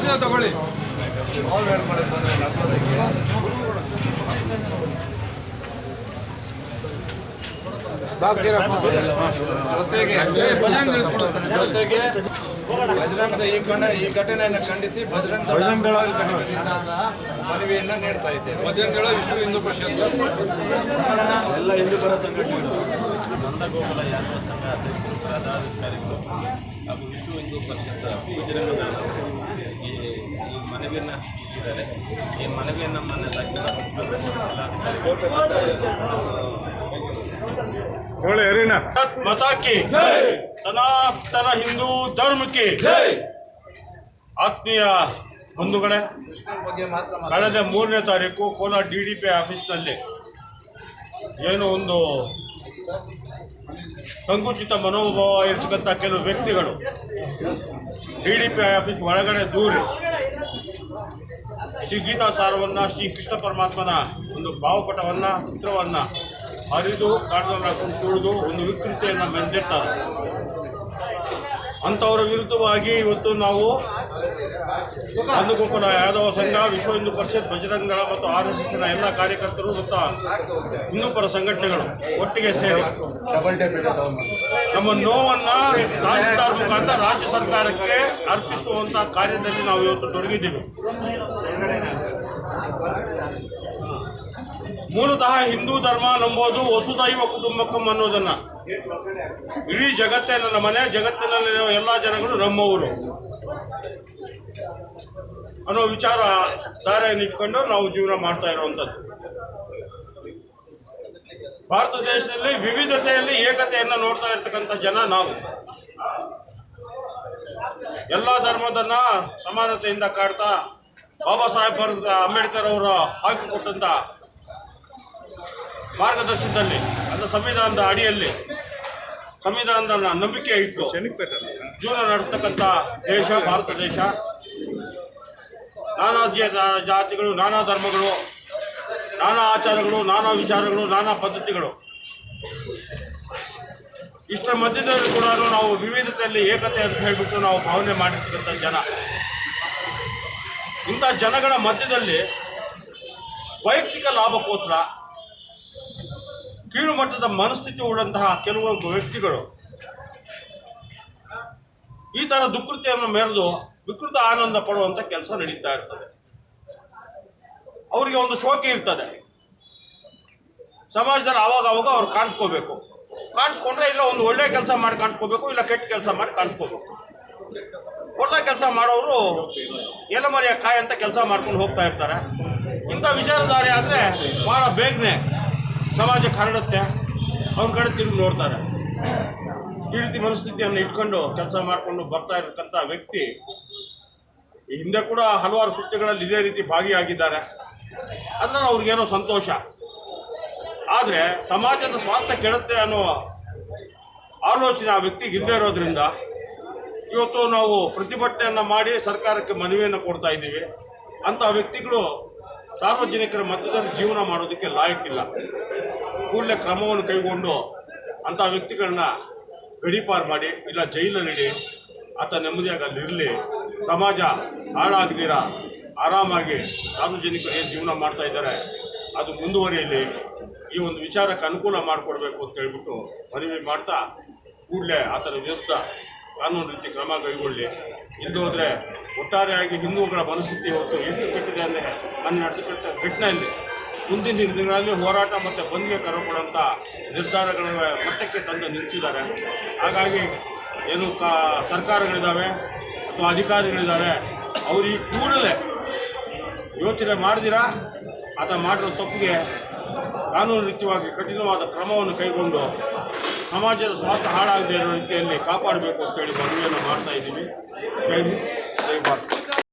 ಪ್ರಶ್ನೆ ತಗೊಳ್ಳಿ. ಆಲ್ವೇರ್ ಹೇಳ್ಕೊಳಕ್ ಬಂದ್ರೆ ನಡ್ಕೋದಕ್ಕೆ ಜೊತೆಗೆ ಜೊತೆಗೆ ಬಜರಂಗದ ಈ ಕಣ ಈ ಘಟನೆಯನ್ನು ಖಂಡಿಸಿ ಬಜರಂಗ ಘಟಕದಿಂದ ಸಹ ಮನವಿಯನ್ನ ನೀಡ್ತಾ ಇದ್ದೇವೆ. ಮಧ್ಯಾಹ್ನ ವಿಶ್ವ ಹಿಂದೂ ಪರಿಷತ್ ಎಲ್ಲ ಹಿಂದೂಪರ ಸಂಘಟನೆಗಳು ನಂದಗೋಪಾಲ ಯಾದವ ಸಂಘ ಅಧ್ಯಕ್ಷರು ಪದಾಧಿಕಾರಿಗಳು ಹಾಗೂ ವಿಶ್ವ ಹಿಂದೂ ಪರಿಷತ್ ಬಜರಂಗ ಮನವಿಯನ್ನು ಇಟ್ಟಿದ್ದಾರೆ. ಈ ಮನವಿಯನ್ನು ಮಾನ್ಯ ತಕ್ಷಣ ಮತ ಸನಾತನ ಹಿಂದೂ ಧರ್ಮಕ್ಕೆ. ಆತ್ಮೀಯ ಬಂಧುಗಳೇ ಕಳೆದ ಮೂರನೇ ತಾರೀಕು ಕೋಲಾರ ಡಿ ಡಿ ಪಿ ಆಫೀಸ್ನಲ್ಲಿ ಏನೋ ಒಂದು ಸಂಕುಚಿತ ಮನೋಭಾವ ಇರ್ತಕ್ಕಂಥ ಕೆಲವು ವ್ಯಕ್ತಿಗಳು ಡಿ ಡಿ ಪಿ ಆಫೀಸ್ ಒಳಗಡೆ ದೂರಿ ಶ್ರೀ ಗೀತಾ ಸಾರವನ್ನು, ಶ್ರೀ ಕೃಷ್ಣ ಪರಮಾತ್ಮನ ಒಂದು ಭಾವಪಟವನ್ನು, ಚಿತ್ರವನ್ನು ಹರಿದು ಕಾಡದಲ್ಲಿ ಹಾಕೊಂಡು ತುಳಿದು ಒಂದು ವಿಕೃತಿಯನ್ನು ಮೆರೆದಿರ್ತಾರೆ. ಅಂಥವರ ವಿರುದ್ಧವಾಗಿ ಇವತ್ತು ನಾವು ನಂದಗೋಕುಲ ಯಾದವ ಸಂಘ, ವಿಶ್ವ ಹಿಂದೂ ಪರಿಷತ್ ಬಜರಂಗ ಮತ್ತು ಆರ್ ಎಸ್ ಎಸ್ನ ಎಲ್ಲ ಕಾರ್ಯಕರ್ತರು ಮತ್ತು ಹಿಂದೂ ಪರ ಸಂಘಟನೆಗಳು ಒಟ್ಟಿಗೆ ಸೇರಿ ನಮ್ಮ ನೋವನ್ನು ತಹಸೀಲ್ದಾರ್ ಮುಖಾಂತರ ರಾಜ್ಯ ಸರ್ಕಾರಕ್ಕೆ ಅರ್ಪಿಸುವಂಥ ಕಾರ್ಯದಲ್ಲಿ ನಾವು ಇವತ್ತು ತೊಡಗಿದ್ದೀವಿ. ಮೂಲತಃ ಹಿಂದೂ ಧರ್ಮ ನಂಬೋದು ವಸುದೈವ ಕುಟುಂಬಕಂ ಅನ್ನೋದನ್ನ. ಇಡೀ ಜಗತ್ತೇ ನನ್ನ ಮನೆ, ಜಗತ್ತಿನಲ್ಲಿರುವ ಎಲ್ಲ ಜನಗಳು ನಮ್ಮವರು ಅನ್ನೋ ವಿಚಾರ ಧಾರೆಯನ್ನು ನಾವು ಜೀವನ ಮಾಡ್ತಾ ಇರುವಂಥದ್ದು. ಭಾರತ ದೇಶದಲ್ಲಿ ವಿವಿಧತೆಯಲ್ಲಿ ಏಕತೆಯನ್ನು ನೋಡ್ತಾ ಇರ್ತಕ್ಕಂಥ ಜನ ನಾವು. ಎಲ್ಲ ಧರ್ಮದನ್ನ ಸಮಾನತೆಯಿಂದ ಕಾಡ್ತಾ ಬಾಬಾ ಸಾಹೇಬ್ ಅಂಬೇಡ್ಕರ್ ಅವರು ಹಾಕಿಕೊಟ್ಟಂತ ಮಾರ್ಗದರ್ಶನದಲ್ಲಿ, ಅಂದ್ರೆ ಸಂವಿಧಾನದ ಅಡಿಯಲ್ಲಿ ಸಂವಿಧಾನದ ನಂಬಿಕೆ ಇಟ್ಟು ಜೀವನ ನಡೆಸ್ತಕ್ಕಂಥ ದೇಶ ಭಾರತ ದೇಶ. ನಾನಾ ಜಾತಿಗಳು ನಾನಾ ಧರ್ಮಗಳು ನಾನಾ ಆಚಾರಗಳು ನಾನಾ ವಿಚಾರಗಳು ನಾನಾ ಪದ್ಧತಿಗಳು. ಇಷ್ಟರ ಮಧ್ಯದಲ್ಲಿ ಕೂಡ ನಾವು ವಿವಿಧತೆಯಲ್ಲಿ ಏಕತೆ ಅಂತ ಹೇಳಿಬಿಟ್ಟು ನಾವು ಭಾವನೆ ಮಾಡಿರ್ತಕ್ಕಂಥ ಜನ. ಇಂಥ ಜನಗಳ ಮಧ್ಯದಲ್ಲಿ ವೈಯಕ್ತಿಕ ಲಾಭಕ್ಕೋಸ್ಕರ ಕೀಳು ಮಟ್ಟದ ಮನಸ್ಥಿತಿ ಉಳ್ಳಂತಹ ಕೆಲವೊಂದು ವ್ಯಕ್ತಿಗಳು ಈ ತರ ದುಕೃತಿಯನ್ನು ಮೆರೆದು ವಿಕೃತ ಆನಂದ ಪಡುವಂತ ಕೆಲಸ ನಡೀತಾ ಇರ್ತದೆ. ಅವರಿಗೆ ಒಂದು ಶೋಕಿ ಇರ್ತದೆ. ಸಮಾಜದಲ್ಲಿ ಅವಾಗ ಅವಾಗ ಅವ್ರು ಕಾಣಿಸ್ಕೋಬೇಕು. ಕಾಣಿಸ್ಕೊಂಡ್ರೆ ಇಲ್ಲ ಒಂದು ಒಳ್ಳೆ ಕೆಲಸ ಮಾಡಿ ಕಾಣಿಸ್ಕೋಬೇಕು, ಇಲ್ಲ ಕೆಟ್ಟ ಕೆಲಸ ಮಾಡಿ ಕಾಣಿಸ್ಕೋಬೇಕು. ಒಳ್ಳೆ ಕೆಲಸ ಮಾಡೋರು ಎಲೆಮರಿಯ ಕಾಯಿ ಅಂತ ಕೆಲಸ ಮಾಡ್ಕೊಂಡು ಹೋಗ್ತಾ ಇರ್ತಾರೆ. ಇಂಥ ವಿಚಾರಧಾರೆ ಆದರೆ ಭಾಳ ಬೇಗನೆ ಸಮಾಜಕ್ಕೆ ಹರಡುತ್ತೆ ಅವ್ರ ಕಡೆ ತಿರುಗಿ ನೋಡ್ತಾರೆ. ಈ ರೀತಿ ಮನಸ್ಥಿತಿಯನ್ನು ಇಟ್ಕೊಂಡು ಕೆಲಸ ಮಾಡಿಕೊಂಡು ಬರ್ತಾ ಇರತಕ್ಕಂಥ ವ್ಯಕ್ತಿ ಹಿಂದೆ ಕೂಡ ಹಲವಾರು ಕೃತ್ಯಗಳಲ್ಲಿ ಇದೇ ರೀತಿ ಭಾಗಿಯಾಗಿದ್ದಾರೆ. ಅದರಲ್ಲಿ ಅವ್ರಿಗೇನೋ ಸಂತೋಷ. ಆದರೆ ಸಮಾಜದ ಸ್ವಾರ್ಥ ಕೆಡುತ್ತೆ ಅನ್ನೋ ಆಲೋಚನೆ ಆ ವ್ಯಕ್ತಿಗೆ ಹಿಂದೆ ಇರೋದ್ರಿಂದ ಇವತ್ತು ನಾವು ಪ್ರತಿಭಟನೆಯನ್ನು ಮಾಡಿ ಸರ್ಕಾರಕ್ಕೆ ಮನವಿಯನ್ನು ಕೊಡ್ತಾ ಇದ್ದೀವಿ. ಅಂಥ ವ್ಯಕ್ತಿಗಳು ಸಾರ್ವಜನಿಕರ ಮಧ್ಯದಲ್ಲಿ ಜೀವನ ಮಾಡೋದಕ್ಕೆ ಲಾಯಕ್ಕಿಲ್ಲ. ಕೂಡಲೇ ಕ್ರಮವನ್ನು ಕೈಗೊಂಡು ಅಂಥ ವ್ಯಕ್ತಿಗಳನ್ನ ಗಡೀಪಾರು ಮಾಡಿ, ಇಲ್ಲ ಜೈಲಲ್ಲಿಡಿ ಆತ ನೆಮ್ಮದಿಯಾಗಿ ಅಲ್ಲಿರಲಿ ಸಮಾಜ ಹಾಳಾಗದಿರ, ಆರಾಮಾಗಿ ಸಾರ್ವಜನಿಕರು ಏನು ಜೀವನ ಮಾಡ್ತಾ ಇದ್ದಾರೆ, ಅದು ಮುಂದುವರಿಯಲಿ. ಈ ಒಂದು ವಿಚಾರಕ್ಕೆ ಅನುಕೂಲ ಮಾಡಿಕೊಡ್ಬೇಕು ಅಂತ ಹೇಳ್ಬಿಟ್ಟು ಮನವಿ ಮಾಡ್ತಾ ಕೂಡಲೇ ಆತನ ವಿರುದ್ಧ ಕಾನೂನು ರೀತಿ ಕ್ರಮ ಕೈಗೊಳ್ಳಿ. ಇಲ್ಲದೆ ಹೋದರೆ ಒಟ್ಟಾರೆಯಾಗಿ ಹಿಂದೂಗಳ ಮನಸ್ಥಿತಿ ಹೊತ್ತು ಎಷ್ಟು ಕೆಟ್ಟಿದೆ ಅಂದರೆ ನನ್ನ ಘಟನೆಯಲ್ಲಿ ಮುಂದಿನ ದಿನಗಳಲ್ಲಿ ಹೋರಾಟ ಮತ್ತು ಬಂದ್ಗೆ ಕರೆಕೊಡುವಂಥ ನಿರ್ಧಾರಗಳ ಮಟ್ಟಕ್ಕೆ ತಂದು ನಿಲ್ಲಿಸಿದ್ದಾರೆ. ಹಾಗಾಗಿ ಏನು ಕಾ ಸರ್ಕಾರಗಳಿದ್ದಾವೆ ಅಥವಾ ಅಧಿಕಾರಿಗಳಿದ್ದಾರೆ, ಅವರು ಈ ಕೂಡಲೇ ಯೋಚನೆ ಮಾಡಿದಿರಾ? ಅಥವಾ ಮಾಡಿರೋ ತಪ್ಪಿಗೆ ಕಾನೂನು ರೀತಿಯಾಗಿ ಕಠಿಣವಾದ ಕ್ರಮವನ್ನು ಕೈಗೊಂಡು ಸಮಾಜದ ಸ್ವಾಸ್ಥ್ಯ ಹಾಳಾಗದೇ ಇರೋ ರೀತಿಯಲ್ಲಿ ಕಾಪಾಡಬೇಕು ಅಂತೇಳಿ ಮನವಿಯನ್ನು ಮಾಡ್ತಾ ಇದ್ದೀವಿ ಜೈ ಹಿಂದ್. ಜೈ ಭಾರತ್.